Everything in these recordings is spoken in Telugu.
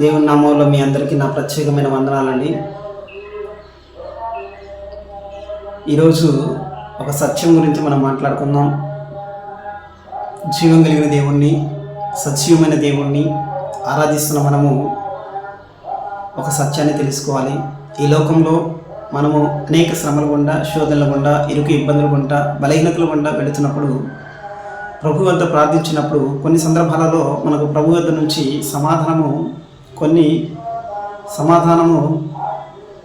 దేవుని నామంలో మీ అందరికీ నా ప్రత్యేకమైన వందనాలండి. ఈరోజు ఒక సత్యం గురించి మనం మాట్లాడుకుందాం. జీవం కలిగిన దేవుణ్ణి సజీవమైన దేవుణ్ణి ఆరాధిస్తున్న మనము ఒక సత్యాన్ని తెలుసుకోవాలి. ఈ లోకంలో మనము అనేక శ్రమల గుండా శోధనల గుండా ఇరుకు ఇబ్బందుల గుండా బలహీనతల గుండా వెళుతున్నప్పుడు ప్రభు వద్ద ప్రార్థించినప్పుడు కొన్ని సందర్భాలలో మనకు ప్రభు వద్ద నుంచి సమాధానము కొన్ని సమాధానము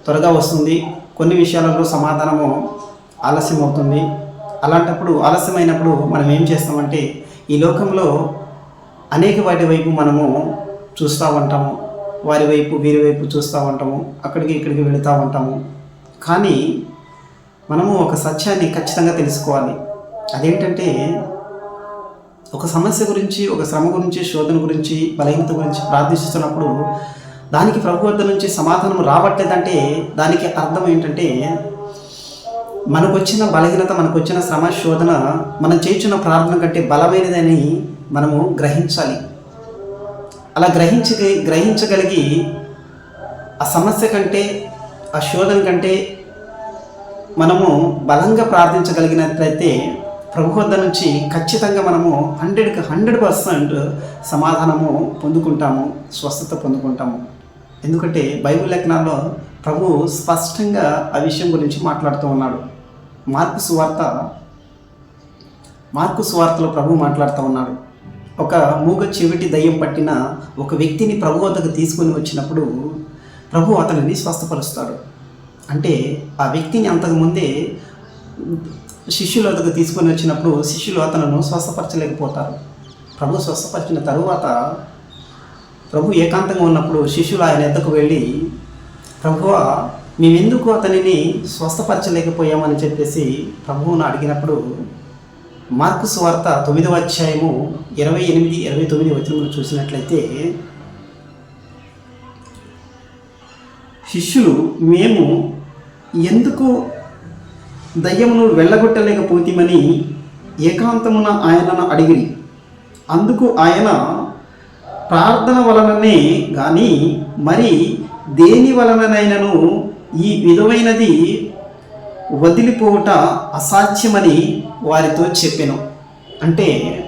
త్వరగా వస్తుంది. కొన్ని విషయాలలో సమాధానము ఆలస్యం అవుతుంది అలాంటప్పుడు ఆలస్యమైనప్పుడు మనం ఏం చేస్తామంటే ఈ లోకంలో అనేక వాటి వైపు మనము చూస్తూ ఉంటాము. వారి వైపు వీరి వైపు చూస్తూ ఉంటాము. అక్కడికి ఇక్కడికి వెళుతూ ఉంటాము. కానీ మనము ఒక సత్యాన్ని ఖచ్చితంగా తెలుసుకోవాలి. అదేంటంటే ఒక సమస్య గురించి ఒక శ్రమ గురించి శోధన గురించి బలహీనత గురించి ప్రార్థిస్తున్నప్పుడు దానికి ప్రభు వద్ద నుంచి సమాధానం రావట్లేదంటే దానికి అర్థం ఏంటంటే మనకు వచ్చిన బలహీనత మనకు వచ్చిన శ్రమ శోధన మనం చేయించిన ప్రార్థన కంటే బలమైనదని మనము గ్రహించాలి. అలా గ్రహించ గ్రహించగలిగి ఆ సమస్య కంటే ఆ శోధన కంటే మనము బలంగా ప్రార్థించగలిగినట్లయితే ప్రభు వద్ద నుంచి ఖచ్చితంగా మనము హండ్రెడ్కి హండ్రెడ్ పర్సెంట్ సమాధానము పొందుకుంటాము స్వస్థత పొందుకుంటాము. ఎందుకంటే బైబిల్ లేఖనాల్లో ప్రభు స్పష్టంగా ఆ విషయం గురించి మాట్లాడుతూ ఉన్నాడు. మార్కు సువార్త మార్కు సువార్తలో ప్రభు మాట్లాడుతూ ఉన్నాడు. ఒక మూగ చెవిటి దయ్యం పట్టిన ఒక వ్యక్తిని ప్రభు వద్దకు తీసుకొని వచ్చినప్పుడు ప్రభు అతనిని స్వస్థపరుస్తాడు. అంటే ఆ వ్యక్తిని అంతకుముందే శిష్యుల వద్దకు తీసుకొని వచ్చినప్పుడు శిష్యులు అతను స్వస్థపరచలేకపోతారు. ప్రభు స్వస్థపరిచిన తరువాత ప్రభు ఏకాంతంగా ఉన్నప్పుడు శిష్యులు ఆయన ఎద్దకు వెళ్ళి ప్రభువ మేమెందుకు అతనిని స్వస్థపరచలేకపోయామని చెప్పేసి ప్రభువును అడిగినప్పుడు మార్కు స్వార్త తొమ్మిదవ అధ్యాయము ఇరవై ఎనిమిది ఇరవై తొమ్మిది వచనములు చూసినట్లయితే శిష్యులు మేము ఎందుకు దయ్యమును వెళ్ళగొట్టలేకపోతీమని ఏకాంతమున ఆయనను అడిగిరి. అందుకు ఆయన ప్రార్థన వలననే కానీ మరి దేని వలననైనను ఈ విధమైనది వదిలిపోవుట అసాధ్యమని వారితో చెప్పాను. అంటే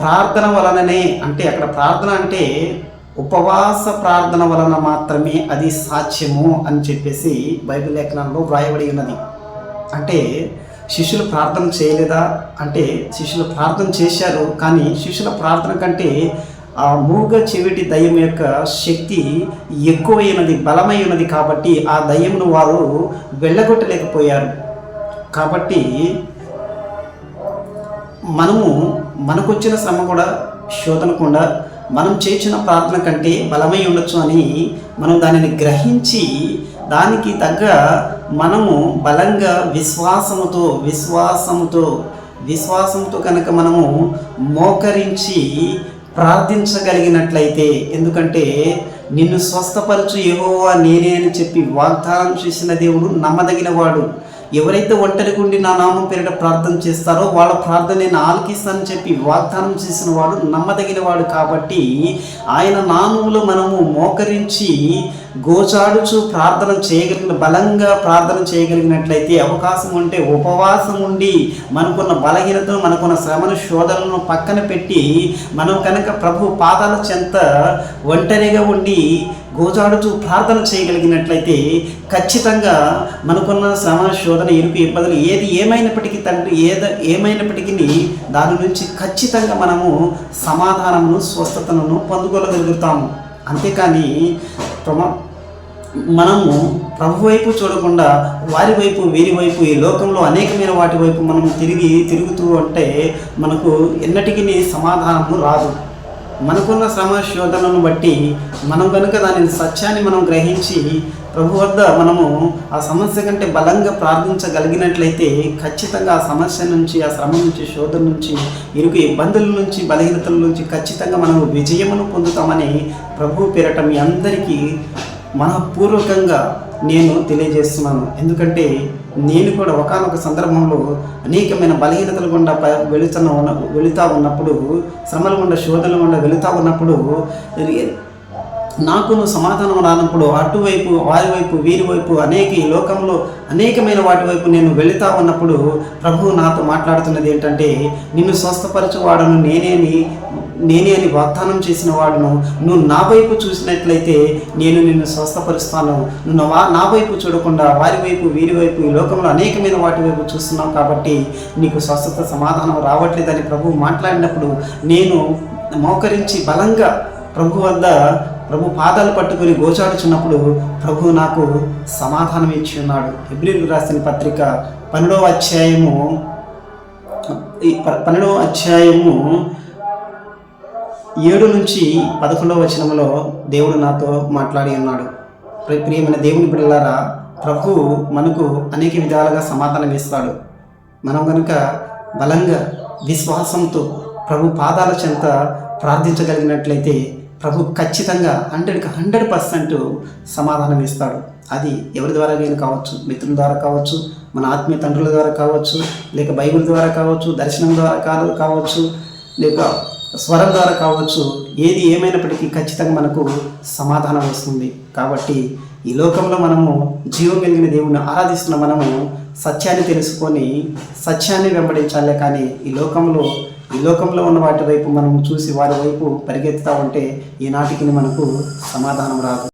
ప్రార్థన వలననే అంటే అక్కడ ప్రార్థన అంటే ఉపవాస ప్రార్థన వలన మాత్రమే అది సాధ్యము అని చెప్పేసి బైబిల్ లేఖనంలో వ్రాయబడి ఉన్నది. అంటే శిష్యులు ప్రార్థన చేయలేదా? అంటే శిష్యులు ప్రార్థన చేశారు కానీ శిష్యుల ప్రార్థన కంటే ఆ మూగ చెవిటి దయ్యం యొక్క శక్తి ఎక్కువైనది బలమైనది కాబట్టి ఆ దయ్యమును వారు వెళ్ళగొట్టలేకపోయారు. కాబట్టి మనము మనకొచ్చిన శ్రమ కూడా శోధన కూడా మనం చేసిన ప్రార్థన కంటే బలమై ఉండొచ్చు అని మనం దానిని గ్రహించి దానికి తగ్గ మనము బలంగా విశ్వాసముతో విశ్వాసముతో విశ్వాసంతో కనుక మనము మోకరించి ప్రార్థించగలిగినట్లయితే ఎందుకంటే నిన్ను స్వస్థపరచు ఏవో నేనే అని చెప్పి వాగ్దానం చేసిన దేవుడు నమ్మదగిన వాడు ఎవరైతే ఒంటరిగా ఉండి నా నామం పేరిట ప్రార్థన చేస్తారో వాళ్ళ ప్రార్థన నేను ఆలకిస్తానని చెప్పి వాగ్దానం చేసిన వాడు నమ్మదగిన వాడు కాబట్టి ఆయన నామములో మనము మోకరించి గోచాడుచు ప్రార్థన చేయగలిగిన బలంగా ప్రార్థన చేయగలిగినట్లయితే అవకాశం ఉంటే ఉపవాసం ఉండి మనకున్న బలహీనతను మనకున్న శ్రమను శోధనలను పక్కన పెట్టి మనం కనుక ప్రభు పాదాల చెంత ఒంటరిగా ఉండి గోజాడుతూ ప్రార్థన చేయగలిగినట్లయితే ఖచ్చితంగా మనకున్న శ్రమ శోధన ఇరుకు ఇబ్బందులు ఏది ఏమైనప్పటికీ తండ్రి ఏద ఏమైనప్పటికీ దాని నుంచి ఖచ్చితంగా మనము సమాధానమును స్వస్థతను పొందుకోగలుగుతాము. అంతేకాని ప్రమా మనము ప్రభు వైపు చూడకుండా వారి వైపు వీరి వైపు ఈ లోకంలో అనేకమైన వాటి వైపు మనం తిరిగి తిరుగుతూ ఉంటే మనకు ఎన్నటికీ సమాధానము రాదు. మనకున్న శ్రమ శోధనను బట్టి మనం కనుక దాని సత్యాన్ని మనం గ్రహించి ప్రభు వద్ద మనము ఆ సమస్య కంటే బలంగా ప్రార్థించగలిగినట్లయితే ఖచ్చితంగా ఆ సమస్య నుంచి ఆ శ్రమ నుంచి శోధన నుంచి ఇరుకు ఇబ్బందుల నుంచి బలహీనతల నుంచి ఖచ్చితంగా మనము విజయమును పొందుతామని ప్రభు పేరట మీ అందరికీ మనపూర్వకంగా నేను తెలియజేస్తున్నాను. ఎందుకంటే నేను కూడా ఒకానొక సందర్భంలో అనేకమైన బలహీనతల గుండా వెళుతున్న ఉన్న వెళుతూ ఉన్నప్పుడు శ్రమల గుండా శోధనల గుండా వెళుతూ ఉన్నప్పుడు నాకు సమాధానం రానప్పుడు అటువైపు వారి వైపు వీరి వైపు అనేక ఈ లోకంలో అనేకమైన వాటి వైపు నేను వెళుతా ఉన్నప్పుడు ప్రభువు నాతో మాట్లాడుతున్నది ఏంటంటే నిన్ను స్వస్థపరచువాడను నేనేని నేనే అని వాగ్దానం చేసిన వాడును. నువ్వు నా వైపు చూసినట్లయితే నేను నిన్ను స్వస్థపరుస్తాను. నువ్వు వా- నా వైపు చూడకుండా వారి వైపు వీరి వైపు ఈ లోకంలో అనేకమైన వాటి వైపు చూస్తున్నావు కాబట్టి నీకు స్వస్థత సమాధానం రావట్లేదని ప్రభువు మాట్లాడినప్పుడు నేను మోకరించి బలంగా ప్రభు వద్ద ప్రభు పాదాలు పట్టుకొని గోచాడుచున్నప్పుడు ప్రభు నాకు సమాధానం ఇచ్చి ఉన్నాడు. ఫిబ్రిల్ రాసిన పత్రిక పన్నెండవ అధ్యాయము ఈ ప- పన్నెండవ అధ్యాయము ఏడు నుంచి పదకొండవ వచనంలో దేవుడు నాతో మాట్లాడి ఉన్నాడు. ప్రియమైన దేవుని బిడ్డలారా ప్రభు మనకు అనేక విధాలుగా సమాధానం ఇస్తాడు. మనం కనుక బలంగా విశ్వాసంతో ప్రభు పాదాల చెంత ప్రార్థించగలిగినట్లయితే ప్రభు ఖచ్చితంగా హండ్రెడ్కి హండ్రెడ్ పర్సెంట్ సమాధానం ఇస్తాడు. అది ఎవరి ద్వారా నేను కావచ్చు మిత్రుల ద్వారా కావచ్చు మన ఆత్మీయ తండ్రుల ద్వారా కావచ్చు లేక బైబిల్ ద్వారా కావచ్చు దర్శనం ద్వారా కావచ్చు లేక స్వరం ద్వారా కావచ్చు ఏది ఏమైనప్పటికీ ఖచ్చితంగా మనకు సమాధానం వస్తుంది. కాబట్టి ఈ లోకంలో మనము జీవం కలిగిన దేవుణ్ణి ఆరాధిస్తున్న మనము సత్యాన్ని తెలుసుకొని సత్యాన్ని వెంబడించాలే కానీ ఈ లోకంలో ఈ లోకంలో ఉన్న వాటి వైపు మనం చూసి వారి వైపు పరిగెత్తుతా ఉంటే ఈనాటికి మనకు సమాధానం రాదు.